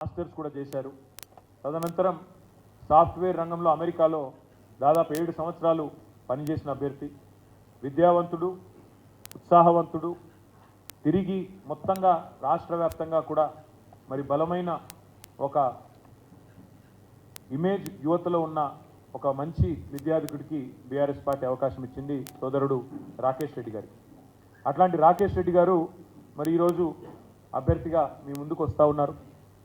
Masters కూడా చేశారు. తదనంతరం సాఫ్ట్వేర్ రంగంలో అమెరికాలో దాదాపు ఏడు సంవత్సరాలు పనిచేసిన అభ్యర్థి. విద్యావంతుడు ఉత్సాహవంతుడు తిరిగి మొత్తంగా రాష్ట్ర వ్యాప్తంగా కూడా మరి బలమైన ఒక ఇమేజ్ యువతలో ఉన్న ఒక మంచి విద్యార్థికుడికి బీఆర్ఎస్ పార్టీ అవకాశం ఇచ్చింది సోదరుడు రాకేష్ రెడ్డి గారికి అట్లాంటి రాకేష్ రెడ్డి గారు మరి ఈరోజు అభ్యర్థిగా మీ ముందుకు వస్తూ ఉన్నారు.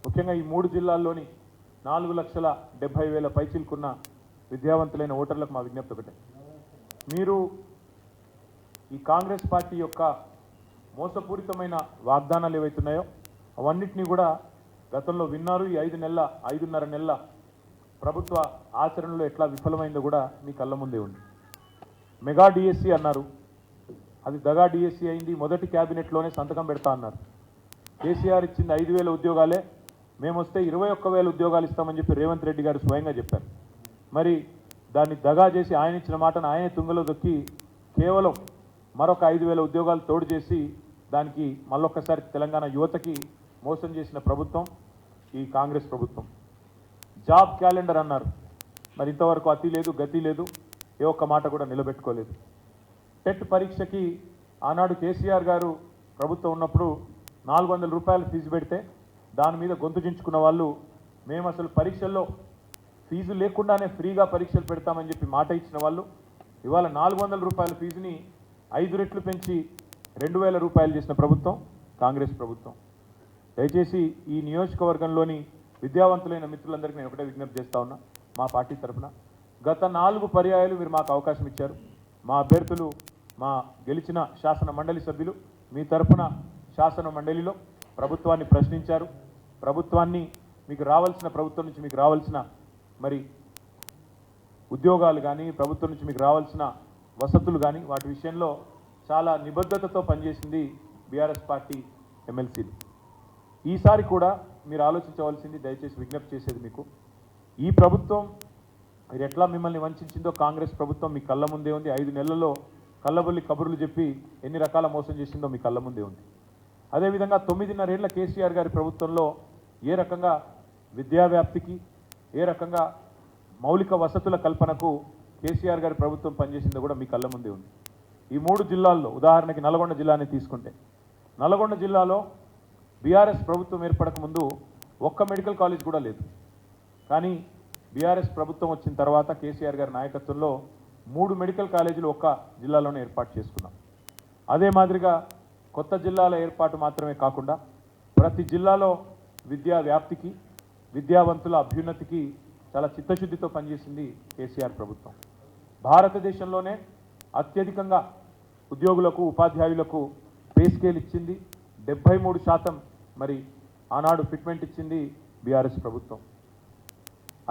ముఖ్యంగా ఈ మూడు జిల్లాల్లోని నాలుగు లక్షల డెబ్బై వేల పైచిల్కున్న విద్యావంతులైన ఓటర్లకు మా విజ్ఞప్తి ఒకటే. మీరు ఈ కాంగ్రెస్ పార్టీ యొక్క మోసపూరితమైన వాగ్దానాలు ఏవైతున్నాయో అవన్నిటినీ కూడా గతంలో విన్నారు. ఈ ఐదు నెలల ఐదున్నర నెలల ప్రభుత్వ ఆచరణలో ఎట్లా విఫలమైందో కూడా మీ కళ్ళ ముందే ఉంది. మెగా డిఎస్సి అన్నారు. అది దగా డిఎస్సి అయింది. మొదటి క్యాబినెట్లోనే సంతకం పెడతా అన్నారు. కేసీఆర్ ఇచ్చింది ఐదు వేల ఉద్యోగాలే. మేము వస్తే ఇరవై ఒక్క వేల ఉద్యోగాలు ఇస్తామని చెప్పి రేవంత్ రెడ్డి గారు స్వయంగా చెప్పారు. మరి దాన్ని దగా చేసి ఆయన ఇచ్చిన మాటను ఆయనే తుంగలో దొక్కి కేవలం మరొక ఐదు వేల ఉద్యోగాలు తోడు చేసి దానికి మళ్ళొక్కసారి తెలంగాణ యువతకి మోసం చేసిన ప్రభుత్వం ఈ కాంగ్రెస్ ప్రభుత్వం. జాబ్ క్యాలెండర్ అన్నారు. మరి ఇంతవరకు అతి లేదు గతి లేదు ఏ ఒక్క మాట కూడా నిలబెట్టుకోలేదు. టెట్ పరీక్షకి ఆనాడు కేసీఆర్ గారు ప్రభుత్వం ఉన్నప్పుడు నాలుగు వందల రూపాయలు ఫీజు పెడితే దాని మీద గొంతు చించుకున్న వాళ్ళు మేము అసలు పరీక్షల్లో ఫీజు లేకుండానే ఫ్రీగా పరీక్షలు పెడతామని చెప్పి మాట ఇచ్చిన వాళ్ళు ఇవాళ నాలుగు వందల రూపాయల ఫీజుని ఐదు రెట్లు పెంచి రెండు వేల రూపాయలు చేసిన ప్రభుత్వం కాంగ్రెస్ ప్రభుత్వం. దయచేసి ఈ నియోజకవర్గంలోని విద్యావంతులైన మిత్రులందరికీ నేను ఒకటే విజ్ఞప్తి చేస్తా ఉన్నా మా పార్టీ తరఫున గత నాలుగు పర్యాయాలు మీరు మాకు అవకాశం ఇచ్చారు. మా అభ్యర్థులు మా గెలిచిన శాసన మండలి సభ్యులు మీ తరఫున శాసన మండలిలో ప్రభుత్వాన్ని ప్రశ్నించారు. ప్రభుత్వాన్ని మీకు రావాల్సిన ప్రభుత్వం నుంచి మీకు రావాల్సిన మరి ఉద్యోగాలు కానీ ప్రభుత్వం నుంచి మీకు రావాల్సిన వసతులు కానీ వాటి విషయంలో చాలా నిబద్ధతతో పనిచేసింది బీఆర్ఎస్ పార్టీ ఎమ్మెల్సీలు. ఈసారి కూడా మీరు ఆలోచించవలసింది దయచేసి విజ్ఞప్తి చేసేది మీకు. ఈ ప్రభుత్వం మీరు ఎట్లా మిమ్మల్ని వంచిందో కాంగ్రెస్ ప్రభుత్వం మీ కళ్ళ ముందే ఉంది. ఐదు నెలల్లో కళ్ళబొల్లి కబుర్లు చెప్పి ఎన్ని రకాల మోసం చేసిందో మీ కళ్ళ ముందే ఉంది. అదేవిధంగా తొమ్మిదిన్నరేళ్ళ కేసీఆర్ గారి ప్రభుత్వంలో ఏ రకంగా విద్యా వ్యాప్తికి ఏ రకంగా మౌలిక వసతుల కల్పనకు కేసీఆర్ గారి ప్రభుత్వం పనిచేసిందో కూడా మీ కళ్ళ ముందే ఉంది. ఈ మూడు జిల్లాల్లో ఉదాహరణకి నల్గొండ జిల్లాని తీసుకుంటే. నల్గొండ జిల్లాలో బీఆర్ఎస్ ప్రభుత్వం ఏర్పడక ముందు ఒక్క మెడికల్ కాలేజ్ కూడా లేదు. కానీ బీఆర్ఎస్ ప్రభుత్వం వచ్చిన తర్వాత కేసీఆర్ గారి నాయకత్వంలో మూడు మెడికల్ కాలేజీలు ఒక్క జిల్లాలోనే ఏర్పాటు చేసుకున్నాం. అదే మాదిరిగా కొత్త జిల్లాల ఏర్పాటు మాత్రమే కాకుండా ప్రతి జిల్లాలో విద్యా వ్యాప్తికి విద్యావంతుల అభ్యున్నతికి చాలా చిత్తశుద్ధితో పనిచేసింది కేసీఆర్ ప్రభుత్వం. భారతదేశంలోనే అత్యధికంగా ఉద్యోగులకు ఉపాధ్యాయులకు పే స్కేల్ ఇచ్చింది. డెబ్బై మూడు శాతం మరి ఆనాడు ఫిట్మెంట్ ఇచ్చింది బీఆర్ఎస్ ప్రభుత్వం.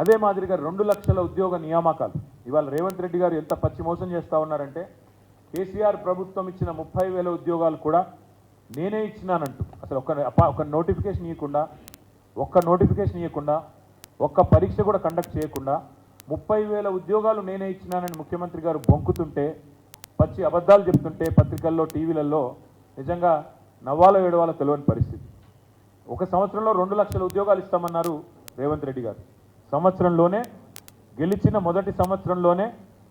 అదే మాదిరిగా రెండు లక్షల ఉద్యోగ నియామకాలు. ఇవాళ రేవంత్ రెడ్డి గారు ఎంత పచ్చి మోసం చేస్తూ ఉన్నారంటే కేసీఆర్ ప్రభుత్వం ఇచ్చిన ముప్పై వేల ఉద్యోగాలు కూడా నేనే ఇచ్చినానంటూ. అసలు ఒక ఒక నోటిఫికేషన్ ఇవ్వకుండా ఒక్క నోటిఫికేషన్ ఇవ్వకుండా ఒక్క పరీక్ష కూడా కండక్ట్ చేయకుండా ముప్పై వేల ఉద్యోగాలు నేనే ఇచ్చినానని ముఖ్యమంత్రి గారు బొంకుతుంటే పచ్చి అబద్ధాలు చెప్తుంటే పత్రికల్లో టీవీలలో నిజంగా నవ్వాలో ఏడవాలో తెలియని పరిస్థితి. ఒక సంవత్సరంలో రెండు లక్షల ఉద్యోగాలు ఇస్తామన్నారు రేవంత్ రెడ్డి గారు. సంవత్సరంలోనే గెలిచిన మొదటి సంవత్సరంలోనే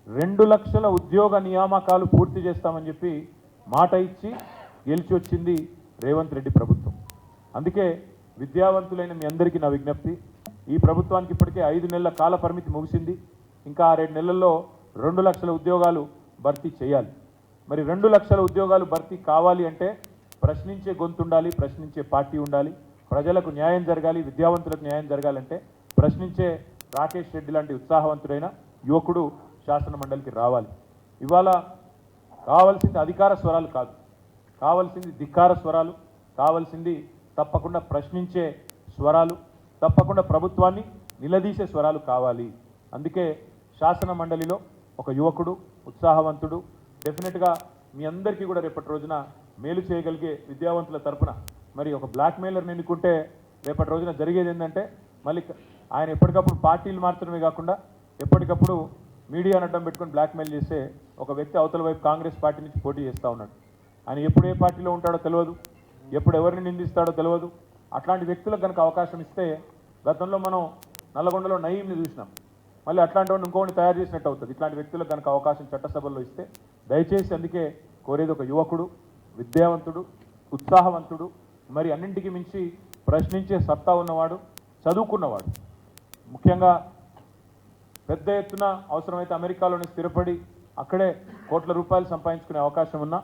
రెండు లక్షల ఉద్యోగ నియామకాలు పూర్తి చేస్తామని చెప్పి మాట ఇచ్చి గెలిచి వచ్చింది రేవంత్ రెడ్డి ప్రభుత్వం. అందుకే విద్యావంతులైన మీ అందరికీ నా విజ్ఞప్తి. ఈ ప్రభుత్వానికి ఇప్పటికే ఐదు నెలల కాల పరిమితి ముగిసింది. ఇంకా ఆ రెండు నెలల్లో రెండు లక్షల ఉద్యోగాలు భర్తీ చేయాలి. మరి రెండు లక్షల ఉద్యోగాలు భర్తీ కావాలి అంటే ప్రశ్నించే గొంతు ఉండాలి ప్రశ్నించే పార్టీ ఉండాలి. ప్రజలకు న్యాయం జరగాలి విద్యావంతులకు న్యాయం జరగాలంటే ప్రశ్నించే రాకేష్ రెడ్డి లాంటి ఉత్సాహవంతుడైన యువకుడు శాసన మండలికి రావాలి. ఇవాళ కావాల్సింది అధికార స్వరాలు కాదు. కావాల్సింది ధిక్కార స్వరాలు కావాల్సింది తప్పకుండా ప్రశ్నించే స్వరాలు తప్పకుండా ప్రభుత్వాన్ని నిలదీసే స్వరాలు కావాలి. అందుకే శాసన మండలిలో ఒక యువకుడు ఉత్సాహవంతుడు డెఫినెట్గా మీ అందరికీ కూడా రేపటి రోజున మేలు చేయగలిగే విద్యావంతుల తరపున మరి ఒక బ్లాక్ మెయిలర్ని ఎన్నుకుంటే రేపటి రోజున జరిగేది ఏంటంటే మళ్ళీ ఆయన ఎప్పటికప్పుడు పార్టీలు మాత్రమే కాకుండా ఎప్పటికప్పుడు మీడియాను అడ్డం పెట్టుకొని బ్లాక్మెయిల్ చేసే ఒక వ్యక్తి అవతల వైపు కాంగ్రెస్ పార్టీ నుంచి పోటీ చేస్తూ ఉన్నాడు. ఆయన ఎప్పుడు ఏ పార్టీలో ఉంటాడో తెలియదు ఎప్పుడు ఎవరిని నిందిస్తాడో తెలియదు. అట్లాంటి వ్యక్తులకు కనుక అవకాశం ఇస్తే గతంలో మనం నల్లగొండలో నయీంని చూసినాం. మళ్ళీ అట్లాంటి వాడిని ఇంకోటి తయారు చేసినట్టు అవుతుంది. ఇట్లాంటి వ్యక్తులకు కనుక అవకాశం చట్టసభల్లో ఇస్తే దయచేసి అందుకే కోరేది ఒక యువకుడు విద్యావంతుడు ఉత్సాహవంతుడు మరి అన్నింటికి మించి ప్రశ్నించే సత్తా ఉన్నవాడు చదువుకున్నవాడు. ముఖ్యంగా పెద్ద ఎత్తున అవసరమైతే అమెరికాలోనే స్థిరపడి అక్కడే కోట్ల రూపాయలు సంపాదించుకునే అవకాశం ఉన్నా